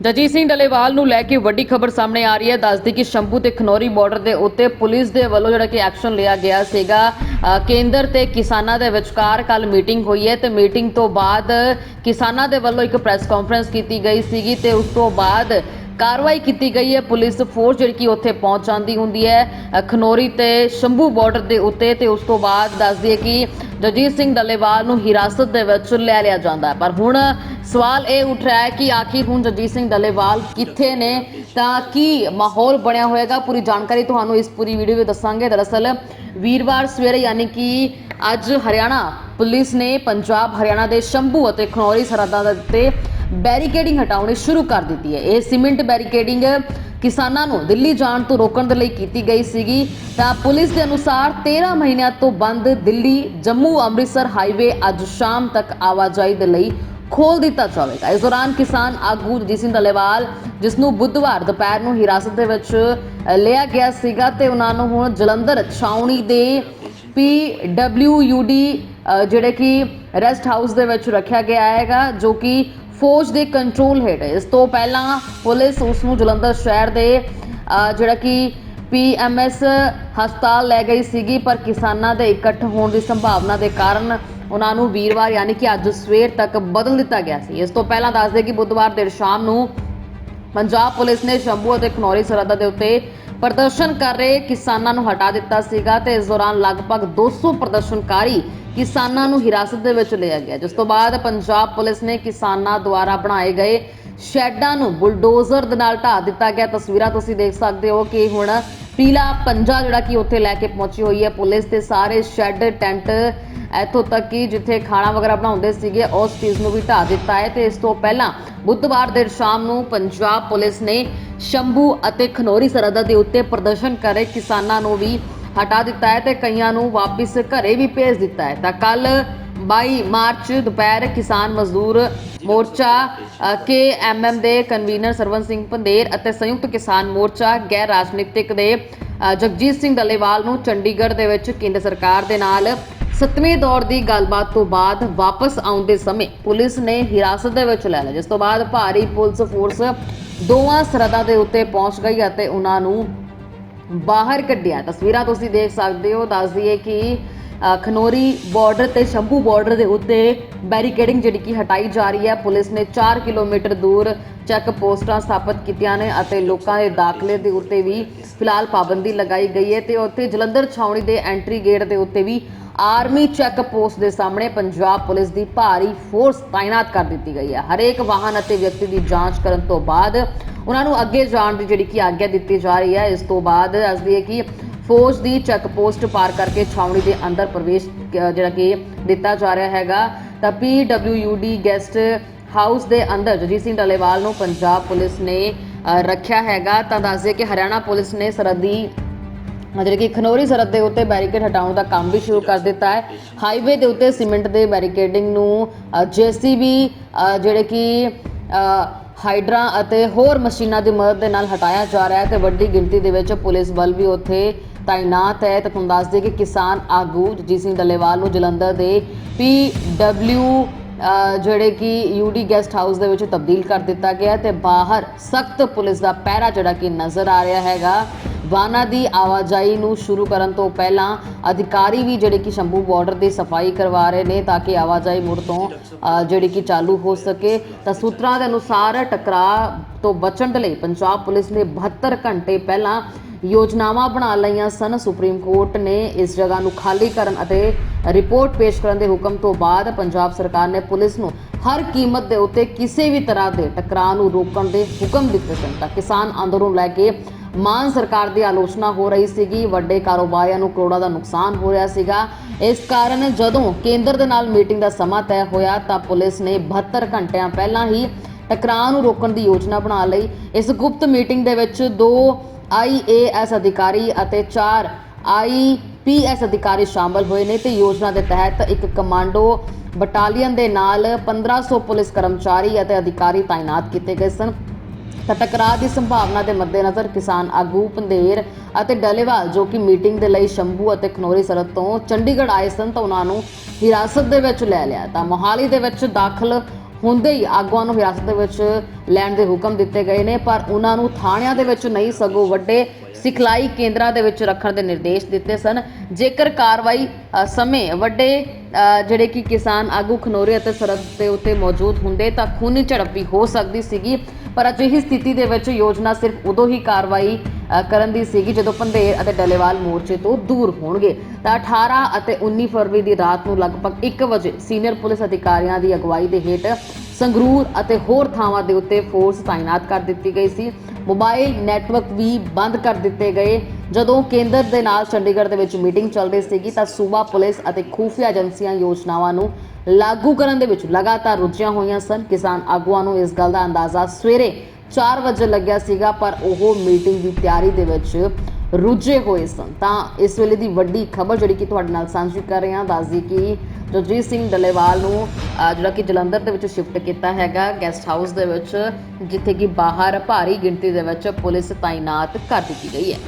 ਜਗਜੀਤ ਸਿੰਘ ਡਲੇਵਾਲ ਨੂੰ ਲੈ ਕੇ ਵੱਡੀ ਖਬਰ ਸਾਹਮਣੇ ਆ ਰਹੀ ਹੈ। ਦੱਸਦੀ ਕਿ ਸ਼ੰਭੂ ਤੇ ਖਨੌਰੀ ਬਾਰਡਰ ਦੇ ਉੱਤੇ ਪੁਲਿਸ ਦੇ ਵੱਲੋਂ ਜਿਹੜਾ ਕਿ ਐਕਸ਼ਨ ਲਿਆ ਗਿਆ ਸੀਗਾ। ਕੇਂਦਰ ਤੇ ਕਿਸਾਨਾਂ ਦੇ ਵਿਚਕਾਰ ਕੱਲ ਮੀਟਿੰਗ ਹੋਈ ਹੈ ਤੇ ਮੀਟਿੰਗ ਤੋਂ ਬਾਅਦ ਕਿਸਾਨਾਂ ਦੇ ਵੱਲੋਂ ਇੱਕ ਪ੍ਰੈਸ ਕਾਨਫਰੰਸ ਕੀਤੀ ਗਈ ਸੀਗੀ ਤੇ ਉਸ ਤੋਂ ਬਾਅਦ ਕਾਰਵਾਈ ਕੀਤੀ ਗਈ ਹੈ। ਪੁਲਿਸ ਫੋਰਸ ਜਿਹੜੀ ਕਿ ਉੱਥੇ ਪਹੁੰਚ ਜਾਂਦੀ ਹੁੰਦੀ ਹੈ ਅ, ਖਨੌਰੀ ਤੇ ਸ਼ੰਭੂ ਬਾਰਡਰ ਦੇ ਉੱਤੇ ਤੇ ਉਸ ਤੋਂ ਬਾਅਦ ਦੱਸਦੀ ਹੈ ਕਿ ਜਗਜੀਤ ਸਿੰਘ ਡੱਲੇਵਾਲ ਨੂੰ ਹਿਰਾਸਤ ਦੇ ਵਿੱਚ ਲੈ ਲਿਆ ਜਾਂਦਾ ਪਰ ਹੁਣ ਸਵਾਲ ਇਹ ਉੱਠ ਰਿਹਾ ਹੈ ਕਿ ਆਖਿਰ ਹੁਣ ਜਗਜੀਤ ਸਿੰਘ ਡੱਲੇਵਾਲ ਕਿੱਥੇ ਨੇ ਤਾਂ ਕੀ ਮਾਹੌਲ ਬਣਿਆ ਹੋਏਗਾ? ਪੂਰੀ ਜਾਣਕਾਰੀ ਤੁਹਾਨੂੰ ਇਸ ਪੂਰੀ ਵੀਡੀਓ ਵਿੱਚ ਦੱਸਾਂਗੇ। ਦਰਅਸਲ ਵੀਰਵਾਰ ਸਵੇਰੇ ਯਾਨੀ ਕਿ ਅੱਜ ਹਰਿਆਣਾ ਪੁਲਿਸ ਨੇ ਪੰਜਾਬ ਹਰਿਆਣਾ ਦੇ ਸ਼ੰਭੂ ਅਤੇ ਖਨੌਰੀ ਸਰਹੱਦਾਂ ਦੇ ਉੱਤੇ ਬੈਰੀਕੇਡਿੰਗ ਹਟਾਉਣੀ ਸ਼ੁਰੂ ਕਰ ਦਿੱਤੀ ਹੈ। ਇਹ ਸੀਮੈਂਟ ਬੈਰੀਕੇਡਿੰਗ ਕਿਸਾਨਾਂ ਨੂੰ ਦਿੱਲੀ ਜਾਣ ਤੋਂ ਰੋਕਣ ਦੇ ਲਈ ਕੀਤੀ ਗਈ ਸੀਗੀ। ਤਾਂ ਪੁਲਿਸ ਦੇ ਅਨੁਸਾਰ 13 ਮਹੀਨਿਆਂ ਤੋਂ ਬੰਦ ਦਿੱਲੀ, ਜੰਮੂ, ਅੰਮ੍ਰਿਤਸਰ ਹਾਈਵੇ ਅੱਜ ਸ਼ਾਮ ਤੱਕ ਆਵਾਜਾਈ ਦੇ ਲਈ ਖੋਲ ਦਿੱਤਾ ਜਾਵੇਗਾ। ਇਸ ਦੌਰਾਨ ਕਿਸਾਨ ਆਗੂ ਜਗਜੀਤ ਸਿੰਘ ਡੱਲੇਵਾਲ ਜਿਸ ਨੂੰ ਬੁੱਧਵਾਰ ਦੁਪਹਿਰ ਨੂੰ ਹਿਰਾਸਤ ਦੇ ਵਿੱਚ ਲਿਆ ਗਿਆ ਸੀਗਾ ਤੇ ਉਹਨਾਂ ਨੂੰ ਹੁਣ ਜਲੰਧਰ, ਛਾਉਣੀ ਦੇ ਪੀ ਡਬਲਿਊ ਯੂ ਡੀ ਜਿਹੜੇ ਕਿ ਰੈਸਟ ਹਾਊਸ ਦੇ ਵਿੱਚ ਰੱਖਿਆ ਗਿਆ ਹੈਗਾ, ਜੋ ਕਿ ਫੌਜ ਦੇ ਕੰਟਰੋਲ ਹੇਠ ਹੈ। ਇਸ ਤੋਂ ਪਹਿਲਾਂ ਪੁਲਿਸ ਉਸ ਨੂੰ ਜਲੰਧਰ ਸ਼ਹਿਰ ਦੇ ਜਿਹੜਾ ਕਿ ਪੀਐਮਐਸ ਹਸਪਤਾਲ ਲੈ ਗਈ ਸੀਗੀ, ਪਰ ਕਿਸਾਨਾਂ ਦੇ ਇਕੱਠ ਹੋਣ ਦੀ ਸੰਭਾਵਨਾ ਦੇ ਕਾਰਨ ਉਹਨਾਂ ਨੂੰ ਵੀਰਵਾਰ ਯਾਨੀ ਕਿ ਅੱਜ ਸਵੇਰ ਤੱਕ ਬਦਲ ਦਿੱਤਾ ਗਿਆ ਸੀ। ਇਸ ਤੋਂ ਪਹਿਲਾਂ ਦੱਸਦੇ ਕਿ ਬੁੱਧਵਾਰ ਦੇਰ ਸ਼ਾਮ ਨੂੰ ਪੰਜਾਬ ਪੁਲਿਸ ਨੇ ਸ਼ੰਭੂ ਅਤੇ ਖਨੌਰੀ ਸਰਹੱਦ ਦੇ ਉੱਤੇ ਪ੍ਰਦਰਸ਼ਨ ਕਰ ਰਹੇ ਕਿਸਾਨਾਂ ਨੂੰ ਹਟਾ ਦਿੱਤਾ ਸੀਗਾ ਤੇ ਇਸ ਦੌਰਾਨ ਲਗਭਗ 200 ਪ੍ਰਦਰਸ਼ਨਕਾਰੀ ਕਿਸਾਨਾਂ ਨੂੰ ਹਿਰਾਸਤ ਦੇ ਵਿੱਚ ਲਿਆ ਗਿਆ, ਜਿਸ ਤੋਂ ਬਾਅਦ ਪੰਜਾਬ ਪੁਲਿਸ ਨੇ ਕਿਸਾਨਾਂ ਦੁਆਰਾ ਬਣਾਏ ਗਏ ਸ਼ੈੱਡਾਂ ਨੂੰ ਬੁਲਡੋਜ਼ਰ ਦੇ ਨਾਲ ਢਾ ਦਿੱਤਾ ਗਿਆ। ਤਸਵੀਰਾਂ ਤੁਸੀਂ ਦੇਖ ਸਕਦੇ ਹੋ ਕਿ ਹੁਣ ਪੀਲਾ ਪੰਜਾ ਜਿਹੜਾ ਕਿ ਉੱਥੇ ਲੈ ਕੇ ਪਹੁੰਚੀ ਹੋਈ ਹੈ ਪੁਲਿਸ ਤੇ ਸਾਰੇ ਸ਼ੈੱਡ, ਟੈਂਟ ਇੱਥੋਂ ਤੱਕ ਕਿ ਜਿੱਥੇ ਖਾਣਾ ਵਗੈਰਾ ਬਣਾਉਂਦੇ ਸੀਗੇ, ਉਸ ਚੀਜ਼ ਨੂੰ ਵੀ ਢਾ ਦਿੱਤਾ ਹੈ ਤੇ ਇਸ ਤੋਂ ਪਹਿਲਾਂ ਬੁੱਧਵਾਰ ਦੇਰ ਸ਼ਾਮ ਨੂੰ ਪੰਜਾਬ ਪੁਲਿਸ ਨੇ ਸ਼ੰਭੂ ਅਤੇ ਖਨੌਰੀ ਸਰਹੱਦ ਦੇ ਉੱਤੇ ਪ੍ਰਦਰਸ਼ਨ ਕਰੇ ਕਿਸਾਨਾਂ ਨੂੰ ਵੀ ਹਟਾ ਦਿੱਤਾ ਹੈ ਤੇ ਕਈਆਂ ਨੂੰ ਵਾਪਿਸ ਘਰੇ ਵੀ ਭੇਜ ਦਿੱਤਾ ਹੈ। ਤਾਂ ਕੱਲ 22 ਮਾਰਚ ਦੁਪਹਿਰ ਕਿਸਾਨ ਮਜ਼ਦੂਰ ਮੋਰਚਾ ਕੇ ਐਮਐਮ ਦੇ ਕਨਵੀਨਰ ਸਰਵਨ ਸਿੰਘ ਪੰਦੇਰ ਅਤੇ ਸੰਯੁਕਤ ਕਿਸਾਨ ਮੋਰਚਾ ਗੈਰ ਰਾਜਨੀਤਿਕ ਦੇ ਜਗਜੀਤ ਸਿੰਘ ਡੱਲੇਵਾਲ ਨੂੰ ਚੰਡੀਗੜ੍ਹ ਦੇ ਵਿੱਚ ਕੇਂਦਰ ਸਰਕਾਰ ਦੇ ਨਾਲ ਸੱਤਵੇਂ ਦੌਰ ਦੀ ਗੱਲਬਾਤ ਤੋਂ ਬਾਅਦ ਵਾਪਸ ਆਉਂਦੇ ਸਮੇਂ ਪੁਲਿਸ ਨੇ ਹਿਰਾਸਤ ਦੇ ਵਿੱਚ ਲੈ ਲਿਆ, ਜਿਸ ਤੋਂ ਬਾਅਦ ਭਾਰੀ ਪੁਲਿਸ ਫੋਰਸ ਦੋਵਾਂ ਸਰਹੱਦਾਂ ਦੇ ਉੱਤੇ ਪਹੁੰਚ ਗਈ ਅਤੇ ਉਹਨਾਂ ਨੂੰ ਬਾਹਰ ਕੱਢਿਆ। ਤਸਵੀਰਾਂ ਤੁਸੀਂ ਦੇਖ ਸਕਦੇ ਹੋ, ਦੱਸ ਦਈਏ ਕਿ ਖਨੋਰੀ ਬਾਰਡਰ ਤੇ ਸ਼ੰਭੂ ਬਾਰਡਰ ਦੇ ਉੱਤੇ ਬੈਰੀਕੇਡਿੰਗ ਜਿਹੜੀ ਕਿ ਹਟਾਈ ਜਾ ਰਹੀ ਹੈ। ਪੁਲਿਸ ਨੇ 4 ਕਿਲੋਮੀਟਰ ਦੂਰ ਚੈੱਕ ਪੋਸਟਾਂ ਸਥਾਪਿਤ ਕੀਤੀਆਂ ਨੇ ਅਤੇ ਲੋਕਾਂ ਦੇ ਦਾਖਲੇ ਦੇ ਉੱਤੇ ਵੀ ਫਿਲਹਾਲ ਪਾਬੰਦੀ ਲਗਾਈ ਗਈ ਹੈ ਤੇ ਉੱਥੇ ਜਲੰਧਰ ਛਾਉਣੀ ਦੇ ਐਂਟਰੀ ਗੇਟ ਦੇ ਉੱਤੇ ਵੀ ਆਰਮੀ ਚੈੱਕ ਪੋਸਟ ਦੇ ਸਾਹਮਣੇ ਪੰਜਾਬ ਪੁਲਿਸ ਦੀ ਭਾਰੀ ਫੋਰਸ ਤਾਇਨਾਤ ਕਰ ਦਿੱਤੀ ਗਈ ਹੈ। ਹਰੇਕ ਵਾਹਨ ਅਤੇ ਵਿਅਕਤੀ ਦੀ ਜਾਂਚ ਕਰਨ ਤੋਂ ਬਾਅਦ ਉਹਨਾਂ ਨੂੰ ਅੱਗੇ ਜਾਣ ਦੀ ਜਿਹੜੀ ਕਿ ਆਗਿਆ ਦਿੱਤੀ ਜਾ ਰਹੀ ਹੈ। ਇਸ ਤੋਂ ਬਾਅਦ ਦੱਸਦੀ ਹੈ ਕਿ ਫੌਜ ਦੀ ਚੈੱਕ ਪੋਸਟ ਪਾਰ ਕਰਕੇ ਛਾਉਣੀ ਦੇ ਅੰਦਰ ਪ੍ਰਵੇਸ਼ ਜਿਹੜਾ ਕਿ ਦਿੱਤਾ ਜਾ ਰਿਹਾ ਹੈਗਾ। ਤਾਂ ਪੀਡਬਲਯੂਡੀ ਗੈਸਟ ਹਾਊਸ ਦੇ ਅੰਦਰ ਜਗਜੀਤ ਸਿੰਘ ਡੱਲੇਵਾਲ ਨੂੰ ਪੰਜਾਬ ਪੁਲਿਸ ਨੇ ਰੱਖਿਆ ਹੈਗਾ। ਤਾਂ ਦੱਸਦੇ ਕਿ ਹਰਿਆਣਾ ਪੁਲਿਸ ਨੇ ਸਰਹੱਦੀ ਜਿਹੜੇ ਕਿ ਖਨੌਰੀ ਸਰਹੱਦ ਦੇ ਉੱਤੇ ਬੈਰੀਕੇਡ ਹਟਾਉਣ ਦਾ ਕੰਮ ਵੀ ਸ਼ੁਰੂ ਕਰ ਦਿੱਤਾ ਹੈ। ਹਾਈਵੇ ਦੇ ਉੱਤੇ ਸੀਮੈਂਟ ਦੇ ਬੈਰੀਕੇਡਿੰਗ ਨੂੰ ਜੀਸੀਬੀ ਜਿਹੜੇ ਕਿ ਅ, ਹਾਈਡਰਾ ਅਤੇ ਹੋਰ ਮਸ਼ੀਨਾਂ ਦੀ ਮਦਦ ਦੇ ਨਾਲ ਹਟਾਇਆ ਜਾ ਰਿਹਾ ਹੈ ਤੇ ਵੱਡੀ ਗਿਣਤੀ ਦੇ ਵਿੱਚ ਪੁਲਿਸ ਬਲ ਵੀ ਉੱਥੇ ਤਾਇਨਾਤ ਹੈ ਤੇ ਤੁਹਾਨੂੰ ਦੱਸ ਦਈਏ ਕਿ ਕਿਸਾਨ ਆਗੂ ਜਗਜੀਤ ਸਿੰਘ ਡੱਲੇਵਾਲ ਨੂੰ ਜਲੰਧਰ ਦੇ ਪੀਡਬਲਯੂ ਅ, ਜਿਹੜੇ ਕਿ ਯੂਡੀ ਗੈਸਟ ਹਾਊਸ ਦੇ ਵਿੱਚ ਤਬਦੀਲ ਕਰ ਦਿੱਤਾ ਗਿਆ ਹੈ ਤੇ ਬਾਹਰ ਸਖਤ ਪੁਲਿਸ ਦਾ ਪਹਿਰਾ ਜਿਹੜਾ ਕਿ ਨਜ਼ਰ ਆ ਰਿਹਾ ਹੈਗਾ। ਵਾਹਨਾਂ ਦੀ ਆਵਾਜਾਈ ਨੂੰ ਸ਼ੁਰੂ ਕਰਨ ਤੋਂ ਪਹਿਲਾਂ ਅਧਿਕਾਰੀ ਵੀ ਜਿਹੜੇ ਕਿ ਸ਼ੰਭੂ ਬਾਰਡਰ ਦੀ ਸਫ਼ਾਈ ਕਰਵਾ ਰਹੇ ਨੇ ਤਾਂ ਕਿ ਆਵਾਜਾਈ ਮੁੜ ਤੋਂ ਜਿਹੜੀ ਕਿ ਚਾਲੂ ਹੋ ਸਕੇ। ਤਾਂ ਸੂਤਰਾਂ ਦੇ ਅਨੁਸਾਰ ਟਕਰਾਅ ਤੋਂ ਬਚਣ ਦੇ ਲਈ ਪੰਜਾਬ ਪੁਲਿਸ ਨੇ 72 ਘੰਟੇ ਪਹਿਲਾਂ ਯੋਜਨਾਵਾਂ ਬਣਾ ਲਈਆਂ ਸਨ। ਸੁਪਰੀਮ ਕੋਰਟ ਨੇ ਇਸ ਜਗ੍ਹਾ ਨੂੰ ਖਾਲੀ ਕਰਨ ਅਤੇ ਰਿਪੋਰਟ ਪੇਸ਼ ਕਰਨ ਦੇ ਹੁਕਮ ਤੋਂ ਬਾਅਦ ਪੰਜਾਬ ਸਰਕਾਰ ਨੇ ਪੁਲਿਸ ਨੂੰ ਹਰ ਕੀਮਤ ਦੇ ਉੱਤੇ ਕਿਸੇ ਵੀ ਤਰ੍ਹਾਂ ਦੇ ਟਕਰਾਅ ਨੂੰ ਰੋਕਣ ਦੇ ਹੁਕਮ ਦਿੱਤੇ ਸਨ। ਤਾਂ ਕਿਸਾਨ ਅੰਦੋਲਨ ਲੈ ਕੇ ਮਾਨ ਸਰਕਾਰ ਦੀ ਆਲੋਚਨਾ ਹੋ ਰਹੀ ਸੀਗੀ। ਵੱਡੇ ਕਾਰੋਬਾਰੀਆਂ ਨੂੰ ਕਰੋੜਾਂ ਦਾ ਨੁਕਸਾਨ ਹੋ ਰਿਹਾ ਸੀਗਾ। ਇਸ ਕਾਰਨ ਜਦੋਂ ਕੇਂਦਰ ਦੇ ਨਾਲ ਮੀਟਿੰਗ ਦਾ ਸਮਾਂ ਤੈਅ ਹੋਇਆ ਤਾਂ ਪੁਲਿਸ ਨੇ 72 ਘੰਟਿਆਂ ਪਹਿਲਾਂ ਹੀ ਟਕਰਾਅ ਨੂੰ ਰੋਕਣ ਦੀ ਯੋਜਨਾ ਬਣਾ ਲਈ। ਇਸ ਗੁਪਤ ਮੀਟਿੰਗ ਦੇ ਵਿੱਚ ਦੋ ਆਈਏਐਸ ਅਧਿਕਾਰੀ ਅਤੇ ਚਾਰ ਆਈਪੀਐਸ ਅਧਿਕਾਰੀ ਸ਼ਾਮਲ ਹੋਏ ਨੇ ਤੇ ਯੋਜਨਾ ਦੇ ਤਹਿਤ ਇੱਕ ਕਮਾਂਡੋ ਬਟਾਲੀਅਨ ਦੇ ਨਾਲ 1500 ਪੁਲਿਸ ਕਰਮਚਾਰੀ ਅਤੇ ਅਧਿਕਾਰੀ ਤਾਇਨਾਤ ਕੀਤੇ ਗਏ ਸਨ। ਤਾਂ ਟਕਰਾਅ ਦੀ ਸੰਭਾਵਨਾ ਦੇ ਮੱਦੇਨਜ਼ਰ ਕਿਸਾਨ ਆਗੂ ਪੰਦੇਰ ਅਤੇ ਡਲੇਵਾਲ, ਜੋ ਕਿ ਮੀਟਿੰਗ ਦੇ ਲਈ ਸ਼ੰਭੂ ਅਤੇ ਖਨੌਰੀ ਸਰਹੱਦ ਤੋਂ ਚੰਡੀਗੜ੍ਹ ਆਏ ਸਨ, ਤਾਂ ਉਹਨਾਂ ਨੂੰ ਹਿਰਾਸਤ ਦੇ ਵਿੱਚ ਲੈ ਲਿਆ। ਤਾਂ ਮੋਹਾਲੀ ਦੇ ਵਿੱਚ ਦਾਖਲ ਹੁੰਦੇ ਹੀ ਆਗੂਆਂ ਨੂੰ ਹਿਰਾਸਤ ਦੇ ਵਿੱਚ ਲੈਣ ਦੇ ਹੁਕਮ ਦਿੱਤੇ ਗਏ ਨੇ, ਪਰ ਉਹਨਾਂ ਨੂੰ ਥਾਣਿਆਂ ਦੇ ਵਿੱਚ ਨਹੀਂ ਸਗੋਂ ਵੱਡੇ ਸਿਖਲਾਈ ਕੇਂਦਰਾਂ ਦੇ ਵਿੱਚ ਰੱਖਣ ਦੇ ਨਿਰਦੇਸ਼ ਦਿੱਤੇ ਸਨ। ਜੇਕਰ ਕਾਰਵਾਈ ਸਮੇਂ ਵੱਡੇ ਜਿਹੜੇ ਕਿ ਕਿਸਾਨ ਆਗੂ ਖਨੋਰੇ ਅਤੇ ਸਰਹੱਦ ਦੇ ਉੱਤੇ ਮੌਜੂਦ ਹੁੰਦੇ ਤਾਂ ਖੂਨੀ ਝੜਪ ਵੀ ਹੋ ਸਕਦੀ ਸੀਗੀ। ਪਰ ਅਜਿਹੀ ਸਥਿਤੀ ਦੇ ਵਿੱਚ ਯੋਜਨਾ ਸਿਰਫ ਉਦੋਂ ਹੀ ਕਾਰਵਾਈ ਕਰਨ ਦੀ ਸੀਗੀ ਜਦੋਂ ਪੰਧੇਰ ਅਤੇ ਡੱਲੇਵਾਲ ਮੋਰਚੇ ਤੋਂ ਦੂਰ ਹੋਣਗੇ। ਤਾਂ 18 ਅਤੇ 19 ਫਰਵਰੀ ਦੀ ਰਾਤ ਨੂੰ ਲਗਭਗ 1 ਵਜੇ ਸੀਨੀਅਰ ਪੁਲਿਸ ਅਧਿਕਾਰੀਆਂ ਦੀ ਅਗਵਾਈ ਦੇ ਹੇਠ ਸੰਗਰੂਰ ਅਤੇ ਹੋਰ ਥਾਵਾਂ ਦੇ ਉੱਤੇ ਫੋਰਸ ਤਾਇਨਾਤ ਕਰ ਦਿੱਤੀ ਗਈ ਸੀ। ਮੋਬਾਈਲ ਨੈਟਵਰਕ ਵੀ ਬੰਦ ਕਰ ਦਿੱਤੇ ਗਏ। ਜਦੋਂ ਕੇਂਦਰ ਦੇ ਨਾਲ ਚੰਡੀਗੜ੍ਹ ਦੇ ਵਿੱਚ ਮੀਟਿੰਗ ਚੱਲ ਰਹੀ ਸੀਗੀ ਤਾਂ ਸੂਬਾ ਪੁਲਿਸ ਅਤੇ ਖੂਫੀਆ ਏਜੰਸੀਆਂ ਯੋਜਨਾਵਾਂ ਨੂੰ ਲਾਗੂ ਕਰਨ ਦੇ ਵਿੱਚ ਲਗਾਤਾਰ ਰੁੱਝੀਆਂ ਹੋਈਆਂ ਸਨ। ਕਿਸਾਨ ਆਗੂਆਂ ਨੂੰ ਇਸ ਗੱਲ ਦਾ ਅੰਦਾਜ਼ਾ ਸਵੇਰੇ 4 ਵਜੇ ਲੱਗਿਆ ਸੀਗਾ, ਪਰ ਉਹ ਮੀਟਿੰਗ ਦੀ ਤਿਆਰੀ ਦੇ ਵਿੱਚ ਰੁੱਝੇ ਹੋਏ ਸਨ। ਤਾਂ ਇਸ ਵੇਲੇ ਦੀ ਵੱਡੀ ਖਬਰ ਜਿਹੜੀ ਕਿ ਤੁਹਾਡੇ ਨਾਲ ਸਾਂਝੀ ਕਰ ਰਹੇ ਹਾਂ ਦੱਸਦੀ ਕਿ ਜਗਜੀਤ ਸਿੰਘ ਡੱਲੇਵਾਲ ਨੂੰ ਜਿਹੜਾ ਕਿ ਜਲੰਧਰ ਦੇ ਵਿੱਚ ਸ਼ਿਫਟ ਕੀਤਾ ਹੈਗਾ ਗੈਸਟ ਹਾਊਸ ਦੇ ਵਿੱਚ, ਜਿੱਥੇ ਕਿ ਬਾਹਰ ਭਾਰੀ ਗਿਣਤੀ ਦੇ ਵਿੱਚ ਪੁਲਿਸ ਤਾਇਨਾਤ ਕਰ ਦਿੱਤੀ ਗਈ ਹੈ।